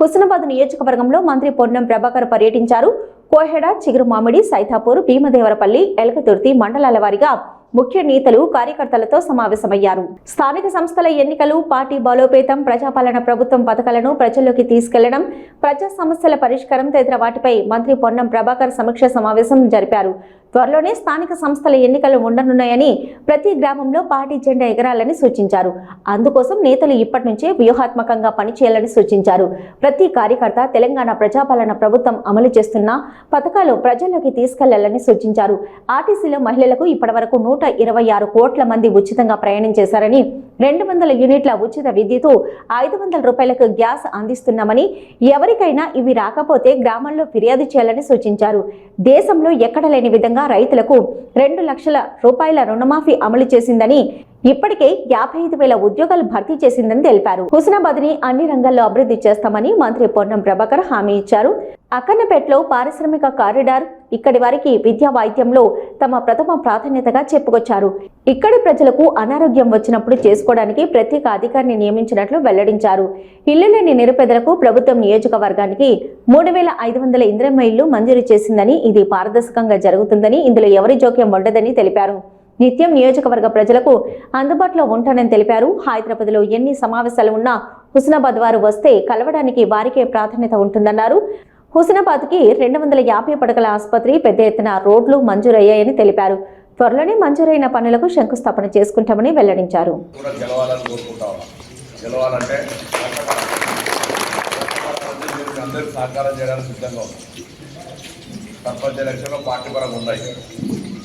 హుస్నాబాద్ నియోజకవర్గంలో మంత్రి పొన్నం ప్రభాకర్ పర్యటించారు. కోహెడ చిగురు మామిడి సైతాపూర్ భీమదేవరపల్లి ఎలకతుర్తి మండలాల వారీగా ముఖ్య నేతలు కార్యకర్తలతో సమావేశమయ్యారు. స్థానిక సంస్థల ఎన్నికలు పార్టీ బలోపేతం ప్రజాపాలన ప్రభుత్వం పథకాలను ప్రజల్లోకి తీసుకెళ్ళడం ప్రజా సమస్యల పరిష్కారం తదితర వాటిపై మంత్రి పొన్నం ప్రభాకర్ సమీక్ష సమావేశం జరిపారు. త్వరలోనే స్థానిక సంస్థల ఎన్నికలు ఉండనున్నాయని ప్రతి గ్రామంలో పార్టీ జెండా ఎగరాలని సూచించారు. అందుకోసం నేతలు ఇప్పటి నుంచే వ్యూహాత్మకంగా పనిచేయాలని సూచించారు. ప్రతి కార్యకర్త తెలంగాణ ప్రజాపాలన ప్రభుత్వం అమలు చేస్తున్న పథకాలు ప్రజల్లోకి తీసుకెళ్ళాలని సూచించారు. ఆర్టీసీలో మహిళలకు ఇప్పటివరకు నూట ఇరవై ఆరు కోట్ల మంది ఉచితంగా ప్రయాణం చేశారని రెండు వందల యూనిట్ల ఉచిత విద్యుత్ ఐదు వందల రూపాయలకు గ్యాస్ అందిస్తున్నామని ఎవరికైనా ఇవి రాకపోతే గ్రామంలో ఫిర్యాదు చేయాలని సూచించారు. దేశంలో ఎక్కడ లేని విధంగా రైతులకు రెండు లక్షల రూపాయల రుణమాఫీ అమలు చేసిందని ఇప్పటికే యాభై ఐదు వేల ఉద్యోగాలు భర్తీ చేసిందని తెలిపారు. హుస్నాబాద్ని అన్ని రంగాల్లో అభివృద్ధి చేస్తామని మంత్రి పొన్నం ప్రభాకర్ హామీ ఇచ్చారు. అక్కన్నపేటలో పారిశ్రామిక కారిడార్ ఇక్కడి వారికి విద్యా వైద్యంలో తమ ప్రథమ ప్రాధాన్యతగా చెప్పుకొచ్చారు. ఇక్కడి ప్రజలకు అనారోగ్యం వచ్చినప్పుడు చేసుకోవడానికి ప్రత్యేక అధికారిని నియమించినట్లు వెల్లడించారు. ఇల్లు లేని నిరుపేదలకు ప్రభుత్వం నియోజకవర్గానికి మూడు వేల ఐదు వందల ఇంద్రమ్మ ఇల్లు మంజూరు చేసిందని ఇది పారదర్శకంగా జరుగుతుందని ఇందులో ఎవరి జోక్యం ఉండదని తెలిపారు. నిత్యం నియోజకవర్గ ప్రజలకు అందుబాటులో ఉంటానని తెలిపారు. హైదరాబాద్లో ఎన్ని సమావేశాలు ఉన్నా హుస్నాబాద్ వారు వస్తే కలవడానికి వారికే ప్రాధాన్యత ఉంటుందన్నారు. హుస్నాబాద్కి రెండు వందల యాభై పడకల ఆసుపత్రి పెద్ద ఎత్తున రోడ్లు మంజూరయ్యాయని తెలిపారు. త్వరలోనే మంజూరైన పనులకు శంకుస్థాపన చేసుకుంటామని వెల్లడించారు. సర్పంచ్ ఎలక్షన్లో పార్టీ పరంగా ఉన్నాయి.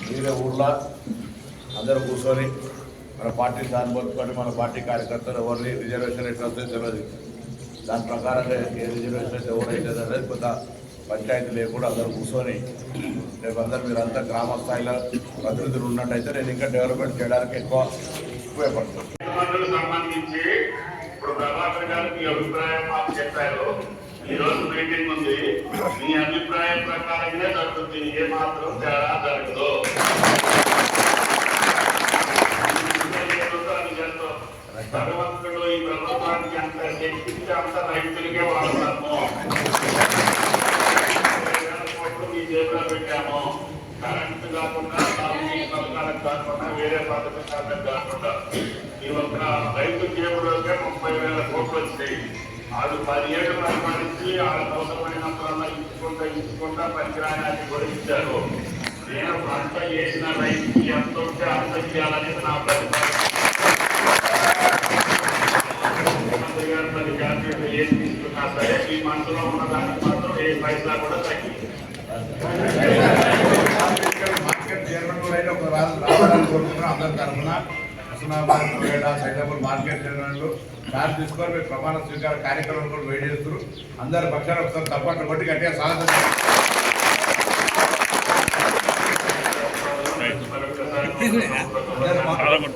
మీరే ఊర్లో అందరూ కూర్చొని మన పార్టీ సానుభూతితోటి మన పార్టీ కార్యకర్తలు ఎవరిని రిజర్వేషన్ ఎట్లా వస్తుందో తెలియదు. దాని ప్రకారంగా ఏ రిజర్వేషన్ అయితే ఎవరైతే అనేది కొంత పంచాయతీ లేకుండా అందరూ కూర్చొని రేపు అందరూ మీరు అంతా గ్రామ స్థాయిలో ప్రతినిధులు ఉన్నట్టయితే నేను ఇంకా డెవలప్మెంట్ చేయడానికి ఎక్కువ ఉపయోగపడుతుంది. సంబంధించి ఇప్పుడు ప్రభాకర్ గారు మీ అభిప్రాయం మాకు చెప్పారు. ఈ రోజు మీటింగ్ ఉంది. మీ అభిప్రాయం ప్రకారంగా జరుగుతుంది. ఏ మాత్రం తేడా జరగదు. భగవంతుడు ఈ ప్రభుత్వానికి అంత శక్తికి అంత రైతులకే వాడతాము ఈ మీ జేబులో పెట్టాము కరెంట్ కాకుండా పథకాలకు కాకుండా వేరే పథకాలకు కాకుండా ఈ ఒక్క రైతు జేబులోకే ముప్పై వేల కోట్లు వచ్చాయి. వాళ్ళు పదిహేడు పరిపాలించి వాళ్ళ అవసరమైనప్పుడల్లా ఇచ్చుకుంటా ఇచ్చుకుంటా పంచరాయాన్ని కూడా ఇచ్చారు నేను పంట చేసిన రైతు ఎంత ఉంటే అంత చేయాలనేది నా ప్రతిపాదన ముఖ్యమంత్రి గారు పది జాతీయులు ఏం తీసుకున్నా సరే ఈ మనసులో ఉన్న దానికి మాత్రం ఏ పైసా కూడా తగ్గింది మార్కెట్ చైర్మన్ కూడా అయితే ఒక రాజు రావాలని కోరుకుంటున్నాం అందరి తరఫున హుస్నాబాద్ సైదాబాద్ మార్కెట్ చైర్మన్లు చార్జ్ తీసుకొని మీరు ప్రమాణ స్వీకార కార్యక్రమం కూడా వేడి చేస్తారు అందరి పక్షాన ఒకసారి తప్పట్లు కొట్టి గట్టిగా సాధన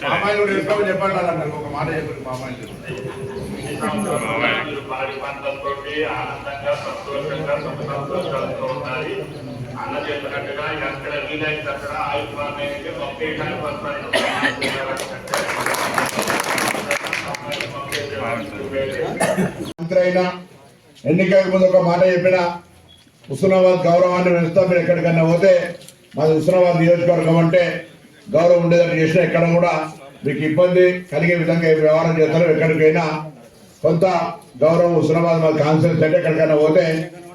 మామాయిలు కూడా వేసుకోమని చెప్పండి ఒక మాట చెప్పండి మామాయిలు మీరు ఆనందంగా సంతోషంగా ఉండాలి. అన్న చెప్పినట్టుగా ఎక్కడ వీలైతే అక్కడ ఆయుష్మాన్ ఒకే మంత్రి అయినా ఎన్నికలకు ముందు ఒక మాట చెప్పిన హుస్నాబాద్ గౌరవాన్ని పెంచుతాం మీరు ఎక్కడికన్నా పోతే మాది హుస్నాబాద్ నియోజకవర్గం అంటే గౌరవం ఉండేదని చేసిన ఎక్కడ కూడా మీకు ఇబ్బంది కలిగే విధంగా వ్యవహారం చేస్తారు ఎక్కడికైనా కొంత గౌరవం హుస్నాబాద్ మాది కాన్సెన్స్ అంటే ఎక్కడికైనా పోతే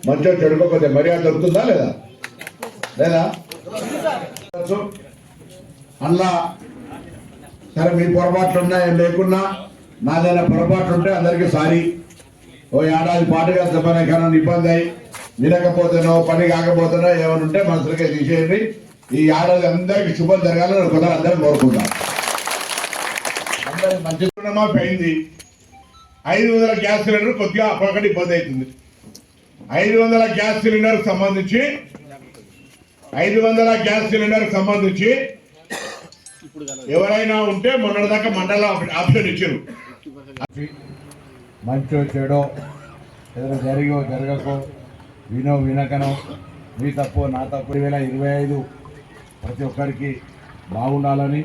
మంచిగా చెడుకోకపోతే మర్యాద దొరుకుతుందా లేదా? లేదా? అలా సరే మీ పొరపాట్లు ఉన్నాయి? లేకున్నా నాదైనా పొరపాట్లు ఉంటే అందరికీ సారీ. ఓ ఏడాది పాటుగా చెప్పనకన్నా ఇబ్బంది అయ్యి వినకపోతేనో పని కాకపోతేనో ఏమైనా ఉంటే మనసులకే తీసేయండి. ఈ ఏడాది అందరికీ శుభం జరగాలని కొందరు అందరం కోరుకుంటాం. అందరి మంచి పోయింది. అయింది ఐదు వందల గ్యాస్ సిలిండర్ కొద్దిగా అప్పటికటి ఇబ్బంది అవుతుంది. ఐదు వందల గ్యాస్ సిలిండర్ సంబంధించి ఐదు వందల గ్యాస్ సిలిండర్ సంబంధించి ఎవరైనా ఉంటే మొన్నటిదాకా మండల ఆప్షన్ ఇచ్చారు మంచో చెడో ఏదైనా జరిగో జరగకో వినో వినకనో మీ తప్పు నా తప్పు వేల ఇరవై ఐదు ప్రతి ఒక్కరికి బాగుండాలని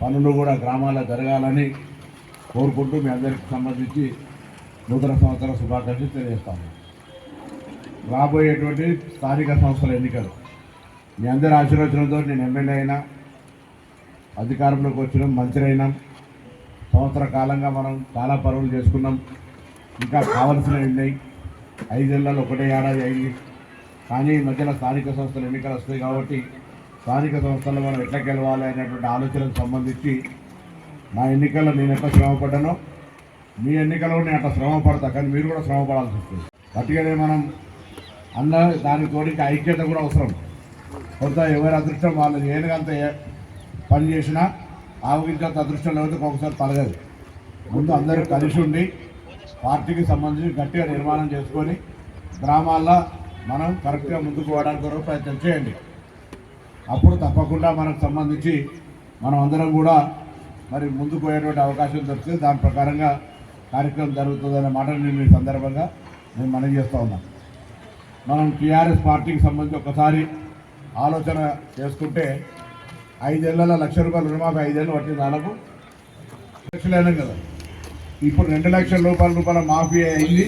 పనులు కూడా గ్రామాల్లో జరగాలని కోరుకుంటూ మీ అందరికి సంబంధించి నూతన సంవత్సర శుభాకాంక్షలు తెలియజేస్తాము. రాబోయేటువంటి స్థానిక సంస్థల ఎన్నికలు. మీ అందరి ఆశీర్వచనంతో నేను ఎమ్మెల్యే అయినా అధికారంలోకి వచ్చినాం మంత్రి అయినాం సంవత్సర కాలంగా మనం చాలా పనులు చేసుకున్నాం. ఇంకా కావలసినవి ఉన్నాయి ఐదేళ్ళలో ఒకటే ఏడాది అయింది. కానీ ఈ మధ్యలో స్థానిక సంస్థల ఎన్నికలు వస్తాయి కాబట్టి స్థానిక సంస్థల్లో మనం ఎట్లా గెలవాలి అనేటువంటి ఆలోచనకు సంబంధించి నా ఎన్నికల్లో నేను ఎట్లా శ్రమపడ్డానో మీ ఎన్నికల్లో నేను అట్లా శ్రమ పడతా కానీ మీరు కూడా శ్రమ పడాల్సి వస్తుంది. గట్టిగానే మనం అన్న దానికి ఐక్యత కూడా అవసరం. కొంత ఎవరి అదృష్టం వాళ్ళు ఏనుగంత ఏ- పని చేసినా ఆవగించేంత అదృష్టం లేకపోతే ఒక్కొక్కసారి పలగదు. ముందు అందరూ కలిసి ఉండి పార్టీకి సంబంధించి గట్టిగా నిర్మాణం చేసుకొని గ్రామాల్లో మనం కరెక్ట్గా ముందుకు పోవడానికి కొరకు ప్రయత్నం చేయండి. అప్పుడు తప్పకుండా మనకు సంబంధించి మనం అందరం కూడా మరి ముందుకు పోయేటువంటి అవకాశం దొరికితే దాని ప్రకారంగా కార్యక్రమం జరుగుతుందనే మాట నేను ఈ సందర్భంగా నేను మనం చేస్తూ ఉన్నాను మనం టీఆర్ఎస్ పార్టీకి సంబంధించి ఒకసారి ఆలోచన చేసుకుంటే ఐదేళ్ళ లక్ష రూపాయలు రుణమాఫీ ఐదేళ్ళు పట్టింది దాదాపు. లక్షలు అయినాం కదా. ఇప్పుడు రెండు లక్షల రూపాయల రూపాయల మాఫీ అయింది.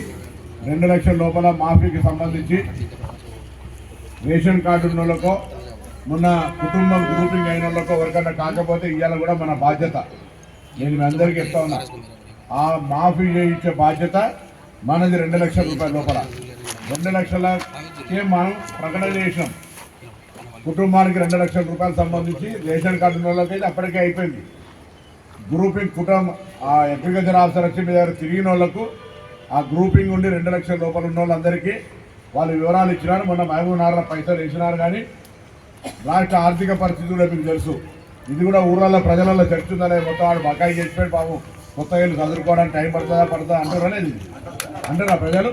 రెండు లక్షల లోపల మాఫీకి సంబంధించి రేషన్ కార్డు ఉన్న వాళ్ళకో మొన్న కుటుంబం గ్రూపింగ్ అయిన వాళ్ళకో ఎవరికన్నా కాకపోతే ఇవాళ కూడా మన బాధ్యత. నేను మీ అందరికీ చెప్తా ఉన్నా. ఆ మాఫీ చేయించే బాధ్యత మనది రెండు లక్షల రూపాయల లోపల. రెండు లక్షలకే మనం ప్రకటన చేసినాం. కుటుంబానికి రెండు లక్షల రూపాయలు సంబంధించి రేషన్ కార్డు ఉన్న వాళ్ళకైతే అప్పటికే అయిపోయింది. గ్రూపింగ్ కుటుంబం ఆ అగ్రికల్చర్ ఆఫీసర్ వచ్చి మీ దగ్గర తిరిగిన వాళ్ళకు ఆ గ్రూపింగ్ ఉండి రెండు లక్షల లోపల ఉన్న వాళ్ళందరికీ వాళ్ళు వివరాలు ఇచ్చినారు. మొన్న మహబూబ్నగర్లో పైసలు వేసినారు కానీ రాష్ట్ర ఆర్థిక పరిస్థితులు మీకు తెలుసు. ఇది కూడా ఊర్లలో ప్రజలలో చర్చుందనే మొత్తం వాడు బకాయి చేసిపోయి బాబు కొత్త ఇల్లు చదువుకోవడానికి టైం పడుతుందా పడుతుందా అంటారు అనేది. అంటారా ప్రజలు?